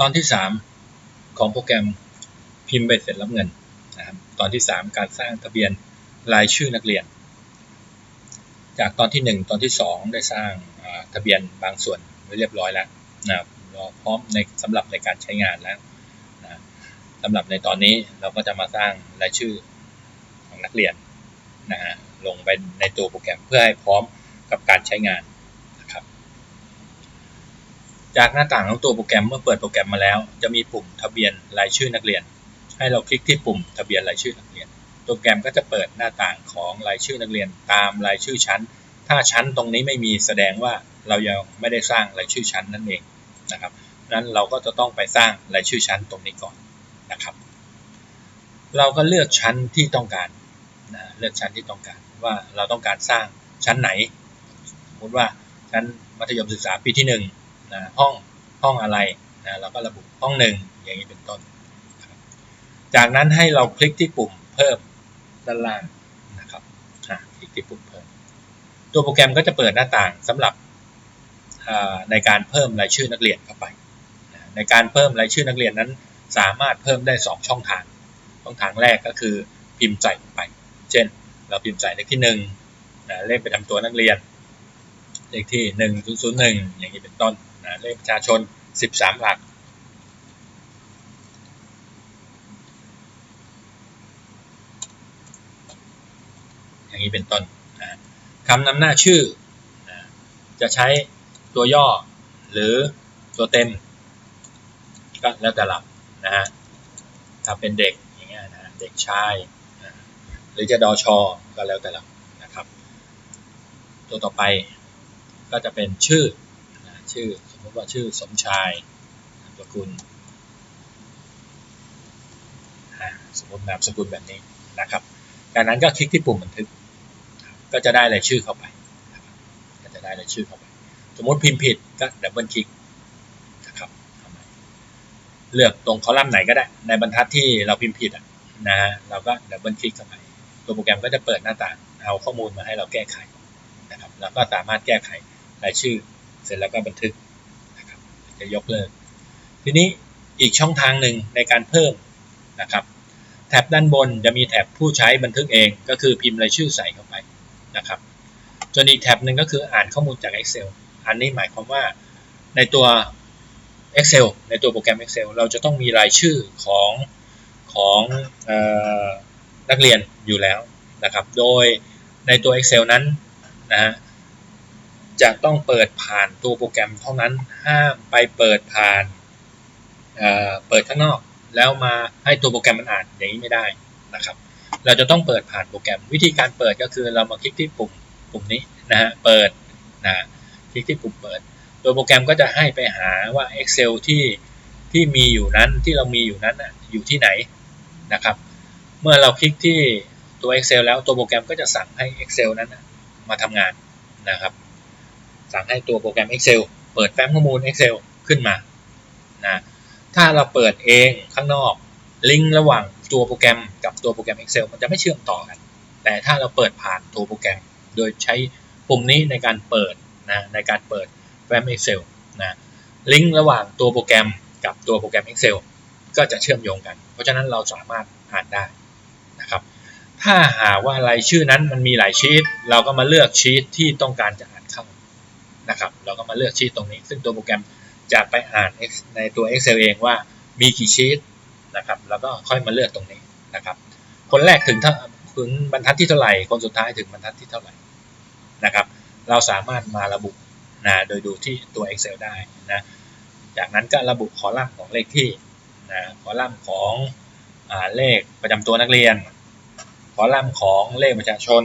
ตอนที่ 3 ของโปรแกรมพิมพ์ใบเสร็จรับเงินนะครับตอนที่ 3 การสร้างทะเบียนรายชื่อนักเรียน จากตอนที่ 1 ตอนที่ 2 ได้สร้างทะเบียนบางส่วนไว้เรียบร้อยแล้วนะครับรอพร้อมในสำหรับในการใช้งานแล้วนะสำหรับในตอนนี้เราก็จะมาสร้างรายชื่อของนักเรียนนะฮะลงไปในตัวโปรแกรมเพื่อให้พร้อมกับการใช้งาน จากหน้าต่างของตัวโปรแกรมเมื่อเปิดโปรแกรมมาแล้ว จะมีปุ่มทะเบียนรายชื่อนักเรียน ให้เราคลิกที่ปุ่มทะเบียนรายชื่อนักเรียน โปรแกรมก็จะเปิดหน้าต่างของรายชื่อนักเรียนตามรายชื่อชั้น ถ้าชั้นตรงนี้ไม่มีแสดงว่าเรายังไม่ได้สร้างรายชื่อชั้นนั่นเองนะครับนั้นเราก็จะต้องไปสร้างรายชื่อชั้นตรงนี้ก่อนนะครับ เราก็เลือกชั้นที่ต้องการนะเลือกชั้นที่ต้องการว่าเราต้องการสร้างชั้นไหนสมมติว่าชั้นมัธยมศึกษาปีที่ 1 นะห้องห้องอะไรนะเราก็ระบุห้องหนึ่งอย่างนี้เป็นต้น จากนั้นให้เราคลิกที่ปุ่มเพิ่มด้านล่างนะครับคลิกที่ปุ่มเพิ่ม ตัวโปรแกรมก็จะเปิดหน้าต่างสำหรับในการเพิ่มรายชื่อนักเรียนเข้าไป ในการเพิ่มรายชื่อนักเรียนนั้น สามารถเพิ่มได้ 2 ช่องทาง ช่องทางแรกก็คือพิมพ์ใส่ลงไป เช่น เราพิมพ์ใส่เลขที่1นะเลขประจำตัวนักเรียน เลขที่ 1001 อย่างนี้เป็นต้น นะเลขประชาชน 13 หลัก อย่างนี้เป็นต้นนะคำนำหน้าชื่อนะจะใช้ตัวย่อหรือตัวเต็ม ก็แล้วแต่เรานะฮะถ้าเป็นเด็กอย่างเงี้ยนะเด็กชายหรือจะดอชอก็แล้วแต่เรานะครับ ตัวต่อไปก็จะเป็นชื่อนะชื่อ มมติว่าชื่อสมชายนามสกุลสมมตินามสกุลแบบนี้นะครับจากนั้นก็คลิกที่ปุ่มบันทึก ก็จะได้รายชื่อเข้าไปก็จะได้รายชื่อเข้าไป สมมติพิมพ์ผิดก็ดับเบิลคลิกนะครับเลือกตรงคอลัมน์ไหนก็ได้ ในบรรทัดที่เราพิมพ์ผิดนะฮะเราก็ดับเบิลคลิกเข้าไปตัวโปรแกรมก็จะเปิดหน้าต่างเอาข้อมูลมาให้เราแก้ไขนะครับเราก็สามารถแก้ไขรายชื่อ เสร็จแล้วก็บันทึก จะยกเลิก ทีนี้อีกช่องทางหนึ่งในการเพิ่มนะครับแท็บด้านบนจะมีแท็บผู้ใช้บันทึกเอง ก็คือพิมพ์รายชื่อใส่เข้าไปนะครับส่วนอีกแท็บหนึ่งก็คืออ่านข้อมูลจาก Excel อันนี้หมายความว่าในตัว Excel ในตัวโปรแกรม Excel เราจะต้องมีรายชื่อของของอนักเรียนอยู่แล้วนะครับ โดยในตัว Excel นั้นนะฮะ จะต้องเปิดผ่านตัวโปรแกรมเท่านั้นห้ามไปเปิดผ่านเปิดข้างนอก แล้วมาให้ตัวโปรแกรมมันอ่านอย่างนี้ไม่ได้นะครับ เราจะต้องเปิดผ่านโปรแกรม วิธีการเปิดก็คือเรามาคลิกที่ปุ่มปุ่มนี้นะฮะเปิดนะคลิกที่ปุ่มเปิด ตัวโปรแกรมก็จะให้ไปหาว่า Excel ที่ที่มีอยู่นั้นที่เรามีอยู่นั้นอยู่ที่ไหนนะครับ เมื่อเราคลิกที่ตัว Excel แล้วตัวโปรแกรมก็จะสั่งให้ Excel นั้นมาทำงานนะครับ สั่งให้ตัวโปรแกรม Excel เปิดแฟ้มข้อมูล Excel ขึ้นมานะถ้าเราเปิดเองข้างนอกลิงก์ระหว่างตัวโปรแกรมกับตัวโปรแกรม Excel มันจะไม่เชื่อมต่อกัน แต่ถ้าเราเปิดผ่านตัวโปรแกรม โดยใช้ปุ่มนี้ในการเปิดนะในการเปิดแฟ้ม Excel นะลิงก์ระหว่างตัวโปรแกรมกับตัวโปรแกรม Excel ก็จะเชื่อมโยงกัน เพราะฉะนั้นเราสามารถอ่านได้นะครับ ถ้าหาว่ารายชื่อนั้นมันมีหลายชีตเราก็มาเลือกชีตที่ต้องการจะอ่านเข้า นะครับ เราก็มาเลือกชีตตรงนี้ ซึ่งตัวโปรแกรมจะไปอ่านในตัว Excel เองว่ามีกี่ชีตนะครับ แล้วก็ค่อยมาเลือกตรงนี้นะครับ คนแรกถึงถึงบรรทัดที่เท่าไหร่ คนสุดท้ายถึงบรรทัดที่เท่าไหร่นะครับ เราสามารถมาระบุนะโดยดูที่ตัว Excel ได้นะ จากนั้นก็ระบุคอลัมน์ของเลขที่นะคอลัมน์ของอเลขประจำตัวนักเรียน คอลัมน์ของเลขประชาชน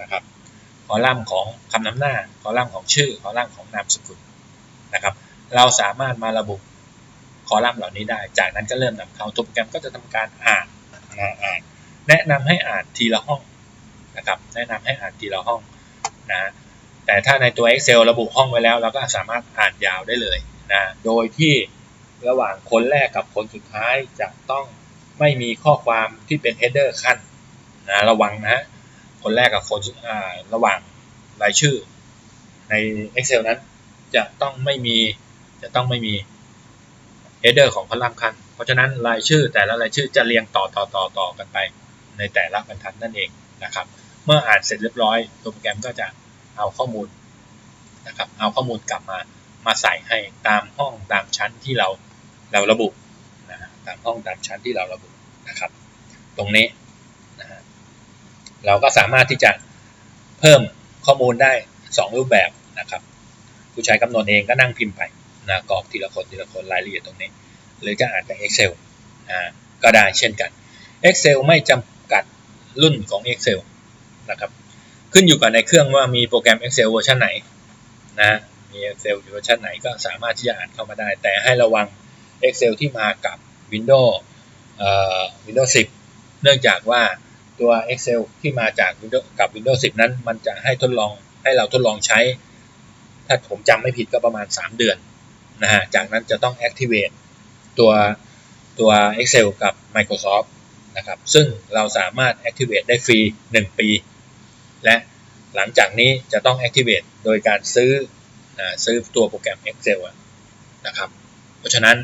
นะครับ อลัมน์ของคำนำหน้า คอลัมน์ของชื่อ คอลัมน์ของนามสกุลนะครับ เราสามารถมาระบุคอลัมน์เหล่านี้ได้ จากนั้นก็เริ่มนำเข้าตัวโปรแกรมก็จะทำการอ่านนะอ่านแนะนำให้อ่านทีละห้องนะครับ แนะนำให้อ่านทีละห้องนะแต่ถ้าในตัว Excel ระบุห้องไว้แล้ว เราก็สามารถอ่านยาวได้เลยนะโดยที่ระหว่างคนแรกกับคนสุดท้ายจะต้องไม่มีข้อความที่เป็น header ขั้นนะระวังนะ คนแรกกับคนระหว่างรายชื่อใน Excel นั้นจะต้องไม่มีจะต้องไม่มี header ของพลังคัน เพราะฉะนั้นรายชื่อแต่ละรายชื่อจะเรียงต่อต่อต่อต่อกันไป ในแต่ละบรรทัดนั่นเองนะครับ เมื่ออ่านเสร็จเรียบร้อยตัวโปรแกรมก็จะเอาข้อมูลนะครับเอาข้อมูลกลับมามาใส่ให้ตามห้องตามชั้นที่เราเราระบุนะฮะตามห้องตามชั้นที่เราระบุนะครับ ตรงนี้ เราก็สามารถที่จะเพิ่มข้อมูลได้ 2 รูปแบบนะครับ ผู้ใช้กำหนดเองก็นั่งพิมพ์ไปนะกรอกทีละคนทีละคนรายละเอียดตรงนี้ หรือจะอ่านจาก Excel อ่าก็ได้เช่นกัน Excel ไม่จำกัดรุ่นของ Excel นะครับขึ้นอยู่กับในเครื่องว่ามีโปรแกรม Excel เวอร์ชันไหนนะมี Excel เวอร์ชันไหนก็สามารถที่จะอ่านเข้ามาได้ แต่ให้ระวัง Excel ที่มากับ Windows เอ่อ Windows 10 เนื่องจากว่า ตัว Excel ที่มาจาก Windows กับ Windows 10 นั้น มันจะให้ทดลองให้เราทดลองใช้ ถ้าผมจำไม่ผิดก็ประมาณ 3 เดือนนะฮะจากนั้นจะต้อง activate ตัวตัว Excel กับ Microsoft นะครับ ซึ่งเราสามารถ activate ได้ฟรี 1 ปี และหลังจากนี้จะต้อง activate โดยการซื้ออซื้อตัวโปรแกรม Excel นะครับ เพราะฉะนั้น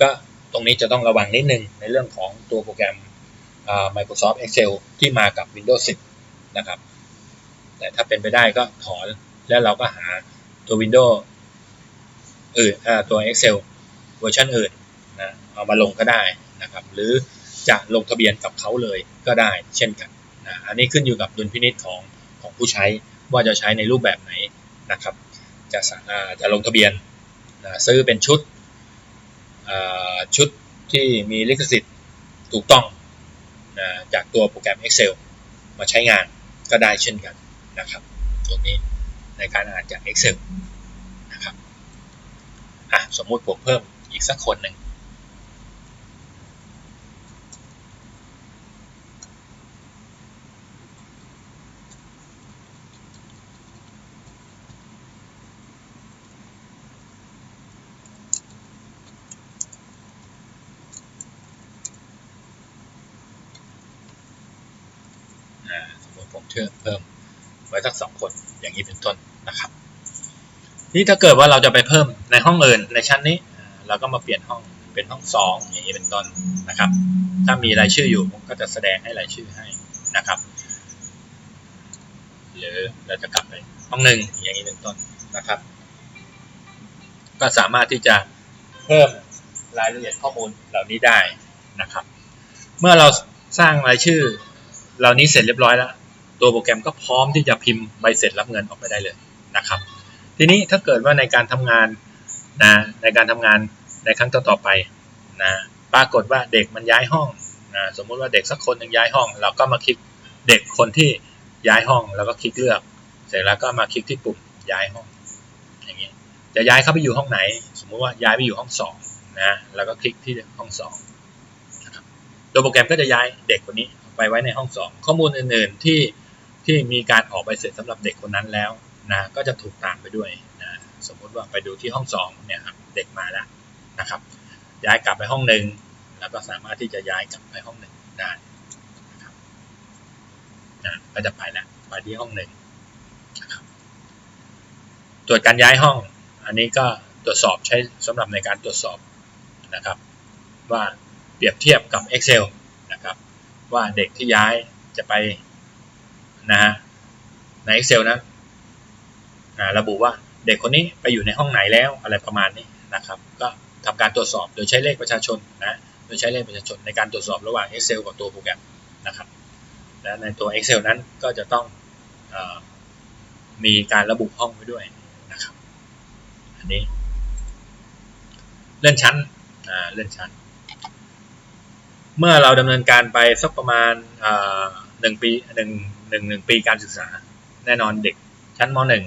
ก็ตรงนี้จะต้องระวังนิดนึงในเรื่องของตัวโปรแกรม Microsoft Excel ที่มากับ Windows 10 นะครับ แต่ถ้าเป็นไปได้ก็ถอนแล้วเราก็หาตัว Windows อื่นตัว Excel เวอร์ชันอื่นนะเอามาลงก็ได้นะครับ หรือจะลงทะเบียนกับเขาเลยก็ได้เช่นกันนะอันนี้ขึ้นอยู่กับดุลพินิจของของผู้ใช้ว่าจะใช้ในรูปแบบไหนนะครับ จะจะลงทะเบียนนะซื้อเป็นชุดชุดที่มีลิขสิทธิ์ถูกต้อง จากตัวโปรแกรม Excel มาใช้งานก็ได้เช่นกันนะครับตรงนี้ในการอ่านจาก Excel นะครับอะสมมุติผมเพิ่มอีกสักคนหนึ่งสมมติผมเชื่อเพิ่มไว้สักสองคนอย่างนี้เป็นต้นนะครับ นี่ถ้าเกิดว่าเราจะไปเพิ่มในห้องอื่นในชั้นนี้ เราก็มาเปลี่ยนห้องเป็นห้องสองอย่างนี้เป็นต้นนะครับ ถ้ามีรายชื่ออยู่ผมก็จะแสดงให้รายชื่อให้นะครับ หรือเราจะกลับไปห้องหนึ่งอย่างนี้เป็นต้นนะครับ ก็สามารถที่จะเพิ่มรายละเอียดข้อมูลเหล่านี้ได้นะครับ เมื่อเราสร้างรายชื่อเหล่านี้เสร็จเรียบร้อยแล้ว ตัวโปรแกรมก็พร้อมที่จะพิมพ์ใบเสร็จรับเงินออกไปได้เลยนะครับ ทีนี้ถ้าเกิดว่าในการทำงานนะในการทำงานในครั้งต่อๆไปนะปรากฏว่าเด็กมันย้ายห้องนะสมมุติว่าเด็กสักคนหนึ่งย้ายห้อง เราก็มาคลิกเด็กคนที่ย้ายห้องแล้วก็คลิกเลือก เสร็จแล้วก็มาคลิกที่ปุ่มย้ายห้องอย่างนี้จะย้ายเข้าไปอยู่ห้องไหน สมมุติว่าย้ายไปอยู่ห้องสองนะแล้วก็คลิกที่ห้องสองนะครับตัวโปรแกรมก็จะย้ายเด็กคนนี้ไปไว้ในห้องสองข้อมูลอื่น ๆ ที่ ที่มีการออกใบเสร็จสำหรับเด็กคนนั้นแล้วนะก็จะถูกตามไปด้วยนะสมมุติว่าไปดูที่ห้องสองเนี่ยครับเด็กมาแล้วนะครับ ย้ายกลับไปห้องหนึ่งแล้วก็สามารถที่จะย้ายกลับไปห้องหนึ่งได้นะครับนะก็จะไปแล้วไปที่ห้องหนึ่งนะครับตรวจการย้ายห้อง อันนี้ก็ตรวจสอบใช้สำหรับในการตรวจสอบนะครับ ว่าเปรียบเทียบกับ Excel นะครับ ว่าเด็กที่ย้ายจะไป นะฮะใน Excel นะระบุว่าเด็กคนนี้ไปอยู่ในห้องไหนแล้วอะไรประมาณนี้นะครับ ก็ทำการตรวจสอบโดยใช้เลขประชาชนนะโดยใช้เลขประชาชนในการตรวจสอบระหว่าง Excel กับตัวโปรแกรมนะครับและในตัว Excel นั้นก็จะต้องอมีการระบุห้องไว้ด้วยนะครับอันนี้เลื่อนชั้นเลื่อนชั้น เมื่อเราดำเนินการไปสักประมาณหนึ่งปีหนึ่ง หนึ่งหนึ่งปีการศึกษา แน่นอนเด็กชั้นมหนึ่ง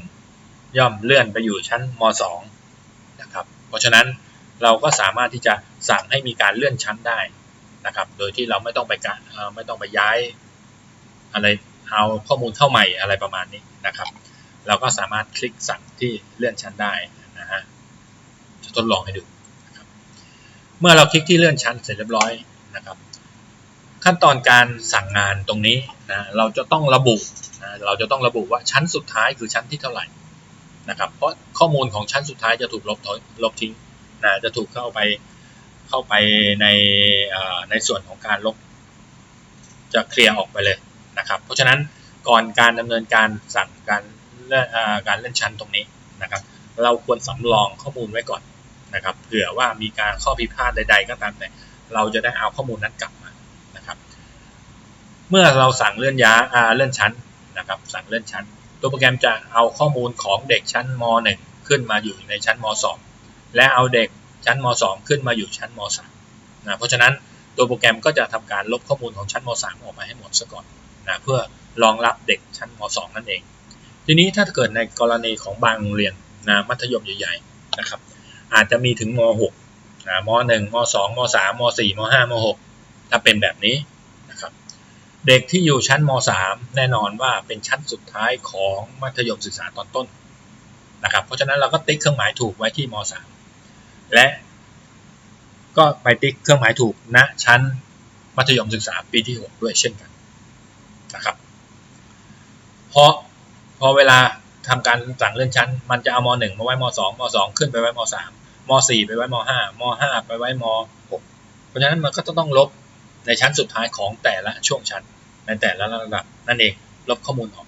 ย่อมเลื่อนไปอยู่ชั้นมสองนะครับ เพราะฉะนั้นเราก็สามารถที่จะสั่งให้มีการเลื่อนชั้นได้นะครับ โดยที่เราไม่ต้องไปการไม่ต้องไปย้ายอะไรเอาข้อมูลเข้าใหม่อะไรประมาณนี้นะครับ เราก็สามารถคลิกสั่งที่เลื่อนชั้นได้นะฮะจะทดลองให้ดูนะครับเมื่อเราคลิกที่เลื่อนชั้นเสร็จเรียบร้อยนะครับ ขั้นตอนการสั่งงานตรงนี้นะเราจะต้องระบุนะเราจะต้องระบุว่าชั้นสุดท้ายคือชั้นที่เท่าไหร่นะครับเพราะข้อมูลของชั้นสุดท้ายจะถูกลบลบทิ้งนะจะถูกเข้าไปเข้าไปในในส่วนของการลบจะเคลียร์ออกไปเลยนะครับเพราะฉะนั้นก่อนการดำเนินการสั่งการเล่นอ่าการเล่นชั้นตรงนี้นะครับ เราควรสำรองข้อมูลไว้ก่อนนะครับเผื่อว่ามีการข้อพิพาทใด ๆ ก็ตามแต่เราจะได้เอาข้อมูลนั้นกลับ เมื่อเราสั่งเลื่อนย้าเลื่อนชั้นนะครับสั่งเลื่อนชั้น ตัวโปรแกรมจะเอาข้อมูลของเด็กชั้นม .1 ขึ้นมาอยู่ในชั้นม .2 และเอาเด็กชั้นม .2 ขึ้นมาอยู่ชั้นม .3 นะเพราะฉะนั้นตัวโปรแกรมก็จะทำการลบข้อมูลของชั้นม .3 ออกมาให้หมดซะก่อนนะเพื่อรองรับเด็กชั้นม .2 นั่นเอง ทีนี้ถ้าเกิดในกรณีของบางโรงเรียนนะมัธยมใหญ่ๆนะครับอาจจะมีถึงม .6 นะม .1 ม .2 ม .3 ม .4 ม .5 ม .6 ถ้าเป็นแบบนี้ เด็กที่อยู่ชั้นม .3 แน่นอนว่าเป็นชั้นสุดท้ายของมัธยมศึกษาตอนต้นนะครับ เพราะฉะนั้นเราก็ติ๊กเครื่องหมายถูกไว้ที่ม .3 และก็ไปติ๊กเครื่องหมายถูกณชั้นมัธยมศึกษาปีที่ 6 ด้วยเช่นกันนะครับ เพราะพอเวลาทำการสั่งเลื่อนชั้น มันจะเอาม .1 มาไว้ม .2 ม 2 ขึ้นไปไว้ม .3 ม .4 ไปไว้ม .5 ม .5 ไปไว้ม .6 เพราะฉะนั้นมันก็ต้องลบในชั้นสุดท้ายของแต่ละช่วงชั้น ในแต่ละระดับนั่นเองลบข้อมูลออก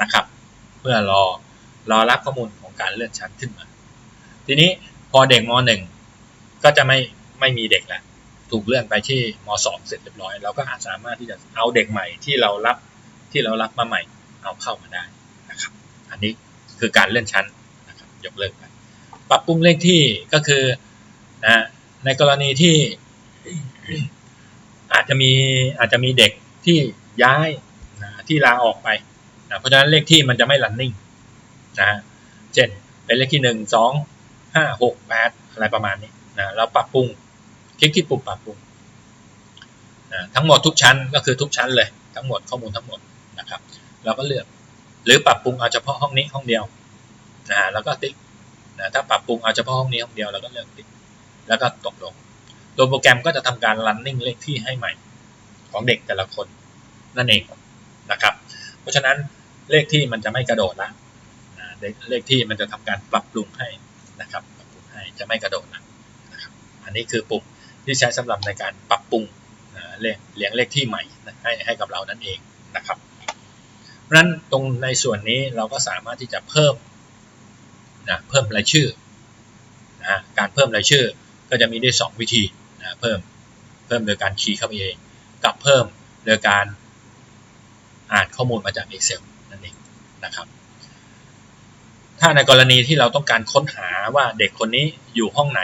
นะครับ เพื่อรอรอรับข้อมูลของการเลื่อนชั้นขึ้นมา ทีนี้พอเด็กม .1 ก็จะไม่ไม่มีเด็กแล้วถูกเลื่อนไปที่ม .2 เสร็จเรียบร้อย เราก็อาจสามารถที่จะเอาเด็กใหม่ที่เรารับที่เรารับมาใหม่เอาเข้ามาได้นะครับ อันนี้คือการเลื่อนชั้นนะครับยกเลิกไปปรับปรุงเลขที่ก็คือนะในกรณีที่อาจจะมีอาจจะมีเด็กที่ ย้ายนะที่ลาออกไปนะเพราะฉะนั้นเลขที่มันจะไม่ running นะเช่นเป็นเลขที่หนึ่งสองห้าหกแปดอะไรประมาณนี้นะเราปรับปรุงคลิกที่ปุ่มปรับปรุงนะทั้งหมดทุกชั้นก็คือทุกชั้นเลยทั้งหมดข้อมูลทั้งหมดนะครับ เราก็เลือกหรือปรับปรุงเอาเฉพาะห้องนี้ห้องเดียวนะแล้วก็ติ๊กนะถ้าปรับปรุงเอาเฉพาะห้องนี้ห้องเดียวเราก็เลือกติ๊กแล้วก็ตกลงตัวโปรแกรมก็จะทำการ running เลขที่ให้ใหม่ของเด็กแต่ละคน นั่นเองนะครับ เพราะฉะนั้นเลขที่มันจะไม่กระโดดละเลขที่มันจะทำการปรับปรุงให้นะครับปรับปรุงให้จะไม่กระโดดละนะครับอันนี้คือปุ่มที่ใช้สำหรับในการปรับปรุงเลขเลี้ยงเลขที่ใหม่ให้ให้กับเรานั่นเองนะครับเพราะฉะนั้นตรงในส่วนนี้เราก็สามารถที่จะเพิ่มนะเพิ่มรายชื่อนะการเพิ่มรายชื่อก็จะมีได้ 2 วิธีนะเพิ่มเพิ่มโดยการคีย์เข้าไปเอง กับเพิ่มโดยการ อ่านข้อมูลมาจาก Excel นั่นเองนะครับ ถ้าในกรณีที่เราต้องการค้นหาว่าเด็กคนนี้อยู่ห้องไหน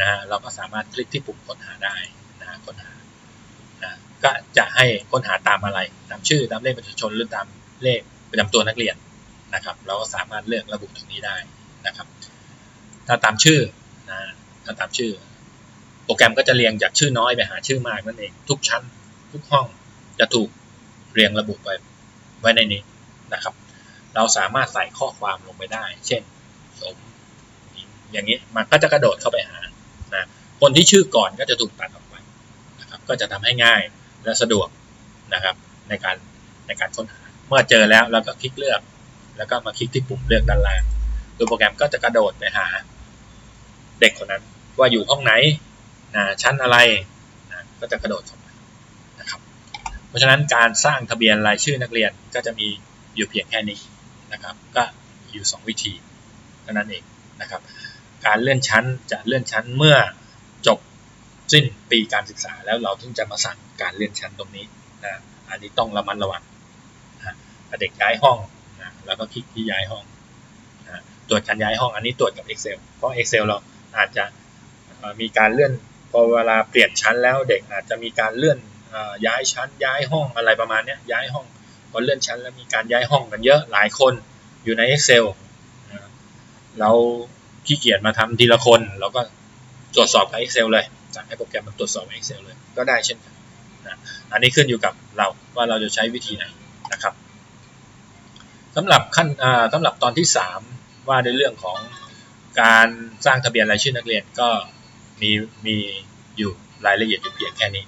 นะเราก็สามารถคลิกที่ปุ่มค้นหาได้นะค้นหานะก็จะให้ค้นหาตามอะไร ตามชื่อตามเลขประชาชนหรือตามเลขประจำตัวนักเรียนนะครับ เราก็สามารถเลือกระบุตรงนี้ได้นะครับ ถ้าตามชื่อนะถ้าตามชื่อ โปรแกรมก็จะเรียงจากชื่อน้อยไปหาชื่อมากนั่นเอง ทุกชั้นทุกห้องจะถูก เรียงระบุไปไว้ในนี้นะครับ เราสามารถใส่ข้อความลงไปได้ เช่น สมอย่างนี้มันก็จะกระโดดเข้าไปหานะคนที่ชื่อก่อนก็จะถูกตัดออกไปนะครับก็จะทำให้ง่ายและสะดวกนะครับ ในการในการค้นหา เมื่อเจอแล้วเราก็คลิกเลือก แล้วก็มาคลิกที่ปุ่มเลือกด้านล่างตัวโปรแกรมก็จะกระโดดไปหา เด็กคนนั้นว่าอยู่ห้องไหนนะชั้นอะไรนะก็จะกระโดดเข้า เพราะฉะนั้นการสร้างทะเบียนรายชื่อนักเรียนก็จะมีอยู่เพียงแค่นี้นะครับ ก็อยู่ 2 วิธีเท่านั้นเองนะครับ การเลื่อนชั้นจะเลื่อนชั้นเมื่อจบสิ้นปีการศึกษาแล้วเราถึงจะมาสั่งการเลื่อนชั้นตรงนี้นะอันนี้ต้องระมัดระวังนะเด็กย้ายห้องนะแล้วก็คลิกที่ย้ายห้องนะตรวจการย้ายห้องอันนี้ตรวจกับ Excel เพราะ Excel เราอาจจะมีการเลื่อนพอเวลาเปลี่ยนชั้นแล้วเด็กอาจจะมีการเลื่อน ย้ายชั้นย้ายห้องอะไรประมาณนี้ย้ายห้องพอเลื่อนชั้นแล้วมีการย้ายห้องกันเยอะหลายคนอยู่ใน Excel เราขี้เกียจมาทำทีละคนเราก็ตรวจสอบกับ Excel เลยสั่งให้โปรแกรมมันตรวจสอบ Excel เลย ก็ได้เช่นกันนะอันนี้ขึ้นอยู่กับเราว่าเราจะใช้วิธีไหนนะครับสำหรับขั้นสำหรับตอนที่ 3 ว่าในเรื่องของการสร้างทะเบียนรายชื่อนักเรียนก็มีมีอยู่รายละเอียดอยู่เพียงแค่นี้